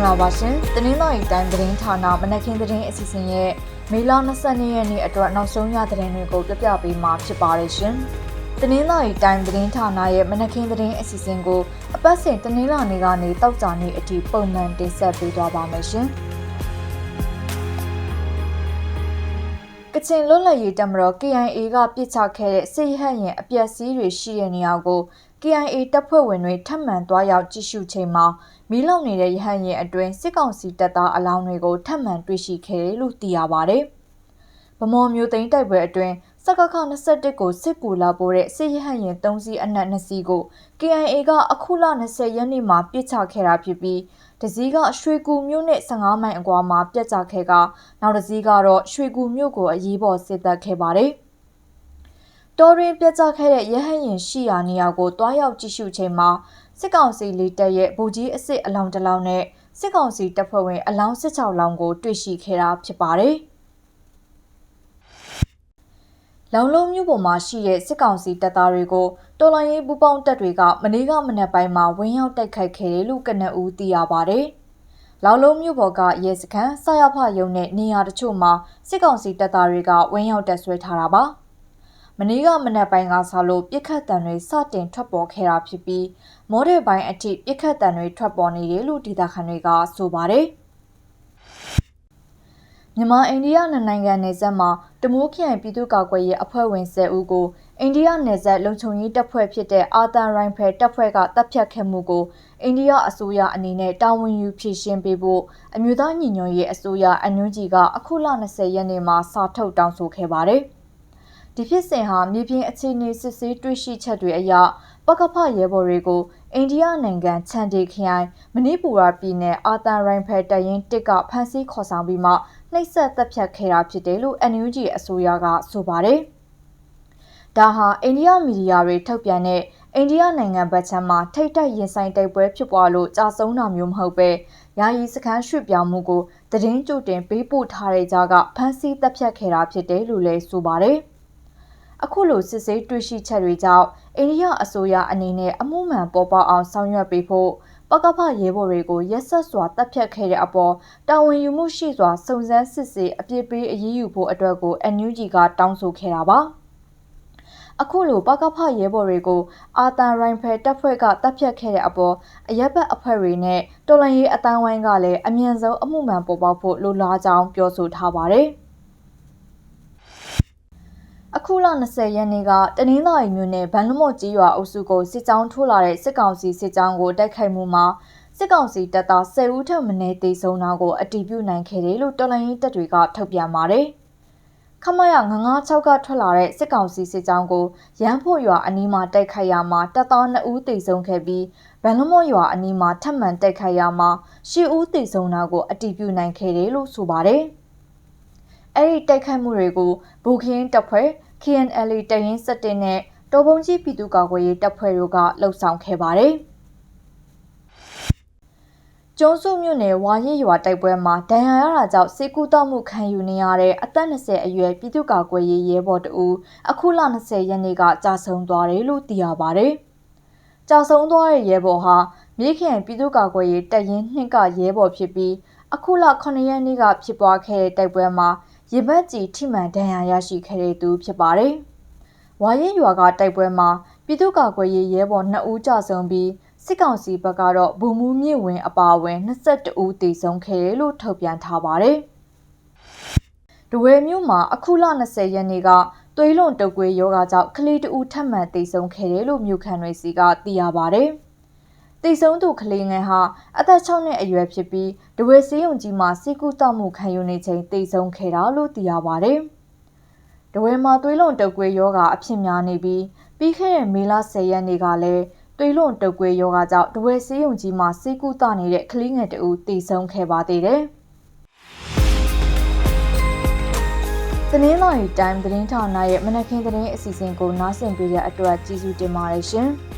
္ဂလာပါရှင်။တင်းနှင်းတော်ရီတိုင်းသတင်းဌာနမနက်ခင်းသတင်းအစီအစဉ်ရဲ့မေလ22ရက်နေ့အတွက်နောက်ဆုံးရသတင်းတွေကိုပြပြပေးမှာဖြစ်ပါတယ်ရှင်။တင်းနှင်းတော်ရီတိုင်းသတင်းဌာနရဲ့မနက်ခင်းသတင်းအစီအစဉ်ကိုအပတ်စဉ်တင်းနှင်းလာနေကနေတောက်ကြနေအထိပုံမှန်တင်ဆက်ပေးသွားပါမယ်ရှင်။ကချင်လွတ်လပ်ရေးတမတော် KIA ကပြစ်ချခဲ့တဲ့စစ်ဟက်ရင်အပျက်စီးတွေရှိတဲ့နေရာကို KIA တပ်ဖွဲ့ဝင်တွေထပ်မံသွားရောက်ကြည့်ရှုချိန်မှာမီးလောင်နေတဲ့ရဟတ်ရင်အတွင်းစစ်ကောင်စီတပ်သားအလောင်းတွေကိုထပ်မံတွေ့ရှိခဲ့တယ်လို့သိရပါဗျ။ဗမော်မျိုးသိန်းတိုက်ပွဲအတွင်းစကခ21ကိုစစ်ကူလာပို့တဲ့စစ်ရဟတ်ရင်3စီးအနက်2စီးကို KIA ကအခုလ20ရက်နေ့မှာပြစ်ချခဲ့တာဖြစ်ပြီးတစည်းကရွှေကူမြို့နဲ့15မိုင်အကွာမှာပြတ်ကျခဲ့ကနောက်တစည်းကတော့ရွှေကူမြို့ကိုအရေးပေါ်စစ်တပ်ခဲ့ပါတယ်။ တော်ရင်ပြတ်ကျခဲ့တဲ့ရဟန်းရင်ရှိရာနေရာကိုတွားရောက်ကြည့်ရှုချိန်မှာစစ်ကောင်စီလေတပ်ရဲ့ဗိုလ်ကြီးအစ်စ်အလောင်းတစ်လောင်းနဲ့စစ်ကောင်စီတပ်ဖွဲ့ဝင်အလောင်း16လောင်းကိုတွေ့ရှိခဲ့တာဖြစ်ပါတယ်။လောင်လုံးမြို့ပေါ်မှာရှိတဲ့စစ်ကောင်စီတပ်သားတွေကိုတော်လိုင်းရေးပူပေါင်းတပ်တွေကမနေ့ကမနက်ပိုင်းမှာဝင်းရောက်တိုက်ခိုက်ခဲ့တယ်လို့ကနအူးသိရပါတယ်။လောင်လုံးမြို့ပေါ်ကရဲစခန်းဆရာဖရုံနဲ့နေရာတချို့မှာစစ်ကောင်စီတပ်သားတွေကဝင်းရောက်တက်ဆွဲထားတာပါ။ မနေ့ကမနက်ပိုင်းကစလို့ပြစ်ခတ်တံတွေစတင်ထွက်ပေါ်ခဲ့တာဖြစ်ပြီးမော်ဒယ်ပိုင်းအထိပြစ်ခတ်တံတွေထွက်ပေါ်နေတယ်လို့ဒေသခံတွေကဆိုပါတယ်မြန်မာအိန္ဒိယနိုင်ငံနယ်စပ်မှာတမိုးခရိုင်ပြည်သူ့ကာကွယ်ရေးအဖွဲ့ဝင်10ဦးကိုအိန္ဒိယနယ်စပ်လုံခြုံရေးတပ်ဖွဲ့ဖြစ်တဲ့အာသန်ရိုင်ဖယ်တပ်ဖွဲ့ကတပ်ဖြတ်ခဲ့မှုကိုအိန္ဒိယအစိုးရအနေနဲ့တာဝန်ယူဖြေရှင်းပေးဖို့အမျိုးသားညီညွတ်ရေးအစိုးရအန်ယူဂျီကအခုလ20ရက်နေ့မှာစာထုတ်တောင်းဆိုခဲ့ပါတယ်။ ဒီဖြစ်စဉ်ဟာမြေပြင်အခြေအနေစစ်ဆေးတွေ့ရှိချက်တွေအရပကဖရဲဘော်တွေကိုအိန္ဒိယနိုင်ငံချန်ဒီခရိုင်မဏိပူရပြည်နယ်အာတန်ရိုင်ဖယ်တရင်တစ်ကဖမ်းဆီးခေါ်ဆောင်ပြီးမှနှိပ်စက်တပ်ဖြတ်ခဲ့တာဖြစ်တယ်လို့ NUG အစိုးရကဆိုပါတယ်။ဒါဟာအိန္ဒိယမီဒီယာတွေထုတ်ပြန်တဲ့အိန္ဒိယနိုင်ငံဘက်ခြမ်းမှာထိတ်တိုက်ရင်ဆိုင်တိုက်ပွဲဖြစ်ပွားလို့ကြာဆုံးတာမျိုးမဟုတ်ပဲယာယီစခန်းရွှေ့ပြောင်းမှုကိုတည်င်းကြိုတင်ပေးပို့ထားတဲ့ကြားကဖမ်းဆီးတပ်ဖြတ်ခဲ့တာဖြစ်တယ်လို့လည်းဆိုပါတယ်။ အခုလိုစစ်ဆေးတွေ့ရှိချက်တွေကြောင့်အိန္ဒိယအစိုးရအနေနဲ့အမှုမှန်ပေါ်ပေါက်အောင်ဆောင်ရွက်ပေးဖို့ပကဖရဲဘော်တွေကိုရက်ဆက်စွာတပ်ဖြတ်ခဲ့တဲ့အပေါ်တာဝန်ယူမှုရှိစွာစုံစမ်းစစ်ဆေးအပြစ်ပေးအရေးယူဖို့အတွက်ကို NUG ကတောင်းဆိုခဲ့တာပါအခုလိုပကဖရဲဘော်တွေကိုအာတန်ရိုင်ဖယ်တပ်ဖွဲ့ကတပ်ဖြတ်ခဲ့တဲ့အပေါ်အရက်ဘတ်အဖွဲ့တွေနဲ့တော်လန်ရေးအတန်းဝိုင်းကလည်းအမြန်ဆုံးအမှုမှန်ပေါ်ပေါက်ဖို့လိုလားကြောင်းပြောဆိုထားပါတယ်။ အခုလ20ရက်နေ့ကတနင်္သာရီမြို့နယ်ဗန်လမော့ကြီးရွာအုပ်စုကိုစစ်ကြောင်းထိုးလာတဲ့စစ်ကောင်စီစစ်ကြောင်းကိုတိုက်ခိုက်မှုမှာစစ်ကောင်စီတပ်သား10ဦးထက်မနည်းသေဆုံးတာကိုအတည်ပြုနိုင်ခဲ့တယ်လို့တော်လိုင်းရေးတပ်တွေကထုတ်ပြန်ပါတယ်။ခမရ996ကထွက်လာတဲ့စစ်ကောင်စီစစ်ကြောင်းကိုရန်ဖို့ရွာအနီးမှာတိုက်ခိုက်ရမှာတပ်သား2ဦးသေဆုံးခဲ့ပြီးဗန်လမော့ရွာအနီးမှာထပ်မံတိုက်ခိုက်ရမှာ10ဦးသေဆုံးတာကိုအတည်ပြုနိုင်ခဲ့တယ်လို့ဆိုပါတယ်။ အဲ့ဒီတိုက်ခိုက်မှုတွေကိုဘူခင်းတပ်ဖွဲ့ KNL တရင်စတင်နဲ့တော်ပုံကြီးပြည်သူ့ကာကွယ်ရေးတပ်ဖွဲ့တို့ကလှုပ်ဆောင်ခဲ့ပါတယ်။ကျုံးစုမြို့နယ်ဝါရစ်ရွာတိုက်ပွဲမှာဒဏ်ရာရတာကြောင့်စေကူတောက်မှုခံယူနေရတဲ့အသက်20အရွယ်ပြည်သူ့ကာကွယ်ရေးရဲဘော်တဦးအခုလ20ရက်နေ့ကကြာဆုံးသွားတယ်လို့သိရပါတယ်။ကြာဆုံးသွားတဲ့ရဲဘော်ဟာမြေခင်ပြည်သူ့ကာကွယ်ရေးတပ်ရင်းနှစ်ကရဲဘော်ဖြစ်ပြီးအခုလ9ရက်နေ့ကဖြစ်ပွားခဲ့တဲ့တိုက်ပွဲမှာ ရေဘက်ကြီးထိမှန်ဒဏ်ရာရရှိခဲ့တဲ့သူဖြစ်ပါတယ်။ဝါရင်ရွာကတိုက်ပွဲမှာပြည်သူ့ကာကွယ်ရေးရဲဘော်2ဦးကြဆုံးပြီးစစ်ကောင်စီဘက်ကတော့ဗိုလ်မှူးမြင့်ဝင်အပါအဝင်22ဦးသေဆုံးခဲ့တယ်လို့ထုတ်ပြန်ထားပါတယ်။ဒဝဲမြို့မှာအခုလ20ရက်နေ့ကသွေးလွန်တုပ်ကွေးယောဂကြောင့်ကလေးတဦးထပ်မံသေဆုံးခဲ့တယ်လို့မြို့ခံတွေစီကသိရပါတယ်။ တိတ်ဆုံးသူကလေးငယ်ဟာအသက်6နှစ်အရွယ်ဖြစ်ပြီးဒဝဲစည်းုံကြီးမှာစီကူတောက်မှုခံယူနေချိန်တိတ်ဆုံးခဲ့တာလို့သိရပါတယ်။ဒဝဲမှာသွေးလွန်တုပ်ကွေးယောဂအဖြစ်များနေပြီးပြီးခဲ့တဲ့မေလ10ရက်နေ့ကလည်းသွေးလွန်တုပ်ကွေးယောဂကြောင့်ဒဝဲစည်းုံကြီးမှာစီကူတောက်နေတဲ့ကလေးငယ်တဦးတိတ်ဆုံးခဲ့ပါသေးတယ်။တနင်္လာရီတိုင်းသတင်းဌာနရဲ့မနက်ခင်းသတင်းအစီအစဉ်ကိုနားဆင်ပေးတဲ့အတွက်ကျေးဇူးတင်ပါတယ်ရှင်။